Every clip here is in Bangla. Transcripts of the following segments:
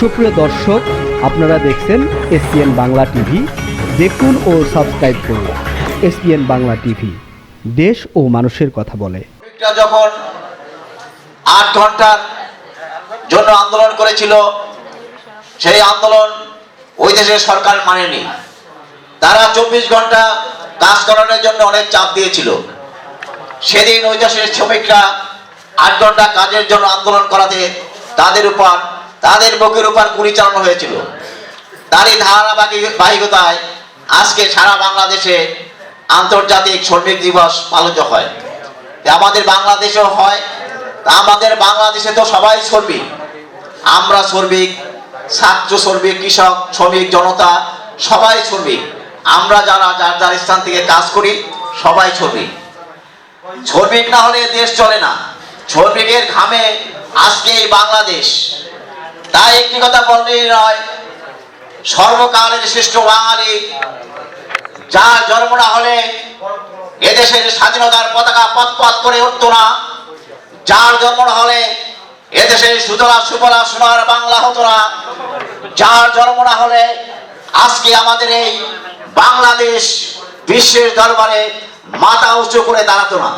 সুপ্রিয় দর্শক, আপনারা দেখছেন এসপিএন বাংলা টিভি। দেখুন ও সাবস্ক্রাইব করুন এসপিএন বাংলা টিভি। দেশ ও মানুষের কথা বলে। যখন আট ঘণ্টার জন্য আন্দোলন করেছিল, সেই আন্দোলন ওই দেশের সরকার মানেনি। তারা চব্বিশ ঘণ্টা কাজ করানোর জন্য অনেক চাপ দিয়েছিল। সেদিন ওই দেশের শ্রমিকরা আট ঘণ্টা কাজের জন্য আন্দোলন করাতে তাদের উপর তাদের বুকের উপর গুলি চালানো হয়েছিল। তারই ধারাবাহিকতায় আজকে সারা বাংলাদেশে আন্তর্জাতিক শ্রমিক দিবস পালিত হয়। আমাদের বাংলাদেশেও হয়, তা আমাদের বাংলাদেশে তো সবাই শ্রমিক। আমরা শ্রমিক, ছাত্র শ্রমিক, কৃষক, শ্রমিক, জনতা, সবাই শ্রমিক। আমরা যারা, যার যার স্থান থেকে কাজ করি, সবাই শ্রমিক। শ্রমিক না হলে দেশ চলে না। শ্রমিকের ঘামে আজকে এই বাংলাদেশ। তাই একটি কথা বললেই নয়। সর্বকালের শ্রেষ্ঠ বাঙালি যার জন্ম না হলে এদেশের স্বাধীনতার পতাকা পথ পথ করে উঠত না। যার জন্ম না হলে এদেশের সুতলা সুফলা সোনার বাংলা হতো না। যার জন্ম না হলে আজকে আমাদের এই বাংলাদেশ বিশ্বের দরবারে মাথা উঁচু করে দাঁড়াতো না।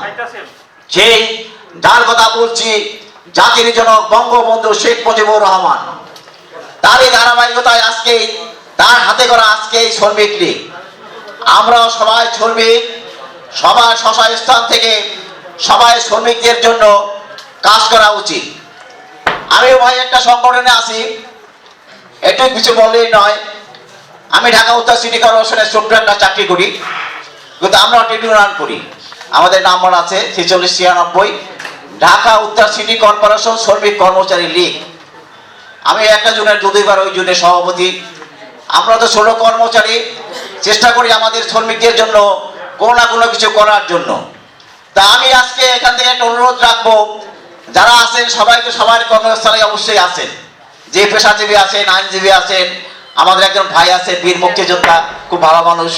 সেই যার কথা বলছি জাতির জনক, বঙ্গবন্ধু শেখ মুজিবুর রহমান। তারই ধারাবাহিকতায় আজকে, তার হাতে করা আজকে এই শ্রমিক লীগ। আমরাও সবাই শ্রমিক সবাই শশা স্থান থেকে সবাই শ্রমিকদের জন্য কাজ করা উচিত। আমিও ভাই, একটা সংগঠনে আছি। একটু কিছু বললেই নয়। আমি ঢাকা উত্তর সিটি কর্পোরেশনের ছোট্ট একটা চাকরি করি। কিন্তু আমরা রান করি। আমাদের নাম্বার আছে ছেচল্লিশ ছিয়ানব্বই ঢাকা উত্তর সিটি কর্পোরেশন শ্রমিক কর্মচারী লীগ। আমি একটা জুনের দুইবার ওই জুনের সভাপতি। আমরা তো ছোট কর্মচারী। চেষ্টা করি আমাদের শ্রমিকদের জন্য কোনো না কোনো কিছু করার জন্য। তা আমি আজকে এখান থেকে একটা অনুরোধ রাখব। যারা আছেন সবাই তো সবার কর্মস্থলে অবশ্যই আছেন। যে পেশাজীবী আছেন, আইনজীবী আছেন, আমাদের একজন ভাই আছে, বীর মুক্তিযোদ্ধা, খুব ভালো মানুষ।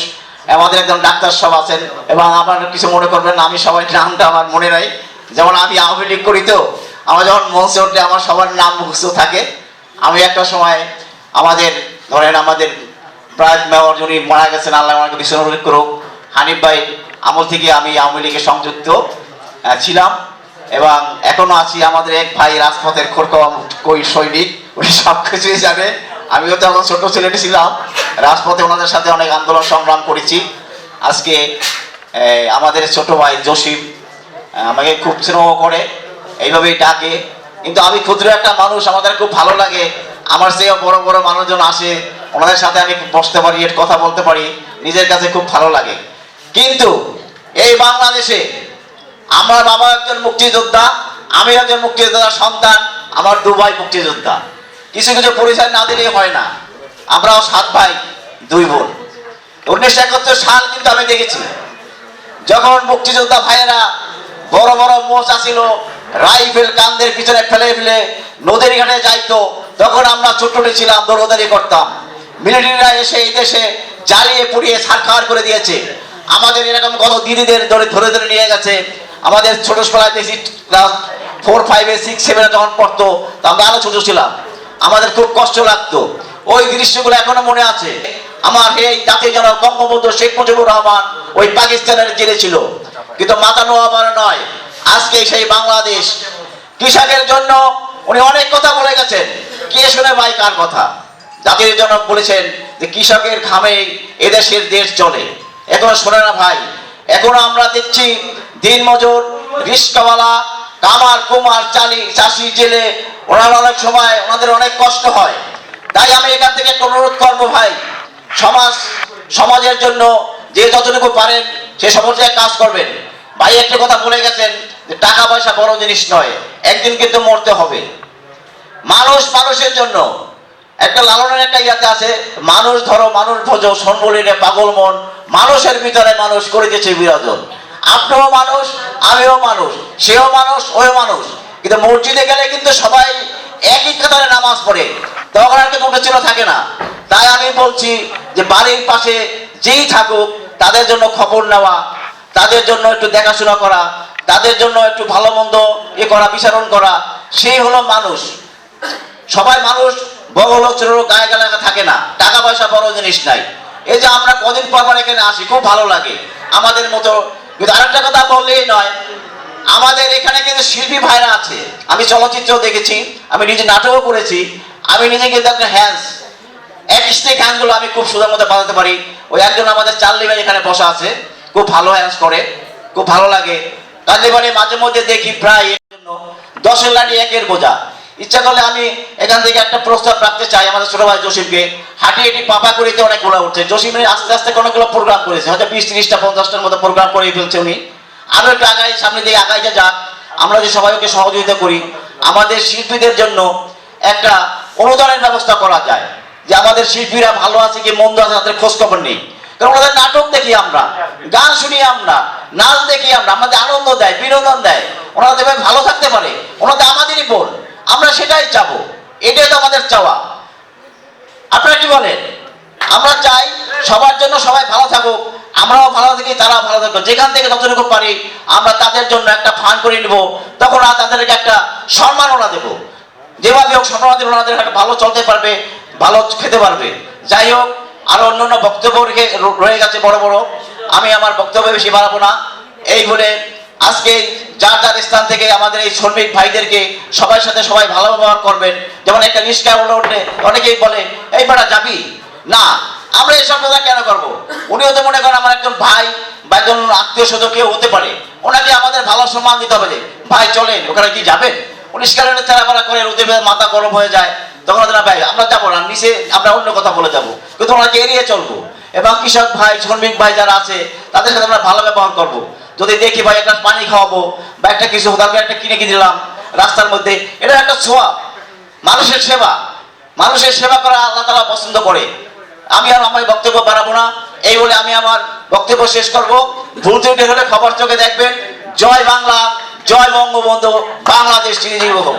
আমাদের একজন ডাক্তার সব আছেন। এবং আমার কিছু মনে করবেন আমি সবাই নামটা আমার মনে নাই। যেমন আমি আওয়ামী লীগ করি তো, আমার যখন মঞ্চে উঠলে আমার সবার নাম মুখস্থ থাকে। আমি একটা সময় আমাদের, ধরেন আমাদের প্রায় মেয়র যিনি মারা গেছেন, আল্লাহ আমাকে ভীষণ করুক, হানিফ ভাই, আমল থেকে আমি আওয়ামী লীগে সংযুক্ত ছিলাম এবং এখনও আছি আমাদের এক ভাই রাজপথের খোরকা কই সৈনিক, উনি সব কিছুই জানে। আমিও তো এখন ছোট ছেলেটি ছিলাম, রাজপথে ওনাদের সাথে অনেক আন্দোলন সংগ্রাম করেছি। আজকে আমাদের ছোট ভাই জসিম আমাকে খুব স্নেহ করে, এইভাবেই ডাকে। কিন্তু আমি ক্ষুদ্র একটা মানুষ, আমাদের খুব ভালো লাগে। আমার চেয়েও বড় বড় মানুষজন আসে, ওনাদের সাথে আমি বসতে পারি কথা বলতে পারি। নিজের কাছে খুব ভালো লাগে। কিন্তু এই বাংলাদেশে আমার বাবা একজন মুক্তিযোদ্ধা আমি একজন মুক্তিযোদ্ধার সন্তান, আমার দুবাই মুক্তিযোদ্ধা। কিছু কিছু পরিচয় না দিলেই হয় না। আমরাও সাত ভাই, দুই বোন। উনিশশো একাত্তর সাল কিন্তু আমি দেখেছি। যখন মুক্তিযোদ্ধা ভাইয়েরা বড় বড় মোচা ছিল রাইফেল কান্দের পিছনে ফেলে ফেলে নদীর ঘাটে যাইতো। তখন আমরা ছোট্ট ছিলাম দৌড়দারি করতাম। মিলিটারিরা এসে এই দেশে জ্বালিয়ে পুড়িয়ে সারখার করে দিয়েছে। আমাদের এরকম কত দিদিদের ধরে ধরে ধরে নিয়ে গেছে। আমাদের ছোট বেলায় দেখি ক্লাস ফোর ফাইভে সিক্স সেভেনে যখন পড়তো আমরা আরও ছোট ছিলাম। আমাদের খুব কষ্ট লাগতো। ওই দৃশ্যগুলো এখনও মনে আছে। আমার এই জাতির জনক বঙ্গবন্ধু শেখ মুজিবুর রহমান ওই পাকিস্তানের জেলে ছিল। কিন্তু মাতানো আমার নয়। আজকে সেই বাংলাদেশ কৃষকের জন্য উনি অনেক কথা বলে গেছেন। কে শুনে ভাই কার কথা? জাতির জনক বলেছেন যে কৃষকের ঘামে এদেশের দেশ চলে এখন শোনে না ভাই। এখন আমরা দেখছি দিন মজুর রিস্কাওয়ালা, কামার, কুমার, চালি চাষি জেলে ওনার অনেক সময় ওনাদের অনেক কষ্ট হয়। তাই আমি এখান থেকে অনুরোধ করব ভাই, সমাজ, সমাজের জন্য যে যতটুকু পারেন সে সমাজে কাজ করবেন। ভাই একটা কথা বলে গেছেন যে টাকা পয়সা বড় জিনিস নয়, একদিন কিন্তু মরতে হবে। মানুষ মানুষের জন্য। একটা লালনের একটা ইয়াতে আছে, মানুষ ধরো, মানুষ ভোজ সনবলিনে পাগল মন, মানুষের ভিতরে মানুষ করিতেছে বিরাজন আপনিও মানুষ, আমিও মানুষ, সেও মানুষ ওও মানুষ। কিন্তু মসজিদে গেলে কিন্তু সবাই একই কাতারে নামাজ পড়ে। তখন আর কিন্তু উঠেছিল থাকে না। তাই আমি বলছি যে বাড়ির পাশে যেই থাকুক তাদের জন্য খবর নেওয়া, তাদের জন্য একটু দেখাশোনা করা, তাদের জন্য একটু ভালো মন্দ এ করা, বিচারণ করা, সেই হলো মানুষ। সবাই মানুষ, বড় লোক, ছোট লোক, গায়ে গায়ে থাকে না। টাকা পয়সা বড় জিনিস নাই। এই যে আমরা কদিন পর পর এখানে আসি, খুব ভালো লাগে। আমাদের মতো, কিন্তু আরেকটা কথা বললেই নয়, আমাদের এখানে কিন্তু শিল্পী ভাইরা আছে। আমি চলচ্চিত্র দেখেছি, আমি নিজে নাটকও করেছি, আমি নিজে কিন্তু একটা হ্যান্স এক স্টেক হ্যান্ডগুলো আমি খুব সুন্দর মতো বাজাতে পারি। ওই একজন আমাদের চার্লি ভাই এখানে বসা আছে, খুব ভালো হ্যান্স করে, খুব ভালো লাগে। চার্লি ভাই মাঝে মধ্যে দেখি প্রায় এর জন্য দশের লাঠি একের বোঝা। ইচ্ছা করলে আমি এখান থেকে একটা প্রস্তাব রাখতে চাই আমাদের ছোট ভাই জসিমকে। হাঁটি হাঁটি পাপা করিতে অনেকগুলো উঠছে। জসিমের আস্তে আস্তে অনেকগুলো প্রোগ্রাম করেছে, হয়তো বিশ, তিরিশটা, পঞ্চাশটার মতো প্রোগ্রাম করে ফেলছে উনি। আরও একটু আগাই, সামনে দিয়ে আগাই যাক, আমরা যে সবাই ওকে সহযোগিতা করি, আমাদের শিল্পীদের জন্য একটা অনুদানের ব্যবস্থা করা যায়। যে আমাদের শিল্পীরা ভালো আছে কি মন্দ আছে তাদের খোঁজ খবর নেই। কারণ ওনাদের নাটক দেখি আমরা, গান শুনি আমরা, নাচ দেখি আমরা, আমাদের আনন্দ দেয়, বিনোদন দেয়। ওনারা যেভাবে ভালো থাকতে পারে, ওনাদের আমাদেরই বোন আমরা সেটাই চাবো, এটাই তো আমাদের চাওয়া। আপনারা কি বলেন, আমরা চাই সবার জন্য সবাই ভালো থাকুক, আমরাও ভালো থাকি, তারাও ভালো থাকুক। যেখান থেকে যতটুকু পারি, আমরা তাদের জন্য একটা ফান্ড করে নিব, তখন তাদেরকে একটা সম্মাননা দেব। যেভাবে হোক সম্মাননা দেবো, ওনাদের ভালো চলতে পারবে ভালো খেতে পারবে। যাই হোক, আরও অন্যান্য বক্তব্য রয়ে গেছে বড় বড়। আমি আমার বক্তব্য বেশি বাড়াবো না। এই বলে আজকে যার যার স্থান থেকে আমাদের এই শ্রমিক ভাইদেরকে সবার সাথে সবাই ভালো ব্যবহার করবেন। যেমন একটা নিষ্কার হলে উঠলে অনেকেই বলে, এই বেটা যাবি? না, আমরা এসব কথা কেন করব? উনিও তো মনে করেন আমার একজন ভাই বা একজন আত্মীয় স্বজন কেউ হতে পারে। ওনাকে আমাদের ভালো সম্মান দিতে হবে ভাই চলেন, ওখানে কি যাবেন? পরিষ্কার চারাপাড়া করে রোদে মাথা গরম হয়ে যায়। তখন ওদের ভাই, আমরা যাব না, নিচে আমরা অন্য কথা বলে যাব। কিন্তু ওনাকে এড়িয়ে চলবো। এবং কৃষক ভাই, শ্রমিক ভাই যারা আছে, তাদের সাথে আমরা ভালো ব্যবহার করব। যদি দেখি, ভাই, একটা পানি খাওয়াবো বা একটা কিছু তারপরে একটা কিনে কিনে দিলাম রাস্তার মধ্যে, এটা একটা ছোঁয়া। মানুষের সেবা। মানুষের সেবা করা আল্লাহ তালা পছন্দ করে। আমি আর আমার বক্তব্য বাড়াবো না। এই বলে আমি আমার বক্তব্য শেষ করব। ভুল ত্রুটি হলে খবর চোখে দেখবেন। জয় বাংলা, জয় বঙ্গবন্ধু, বাংলাদেশ হোক।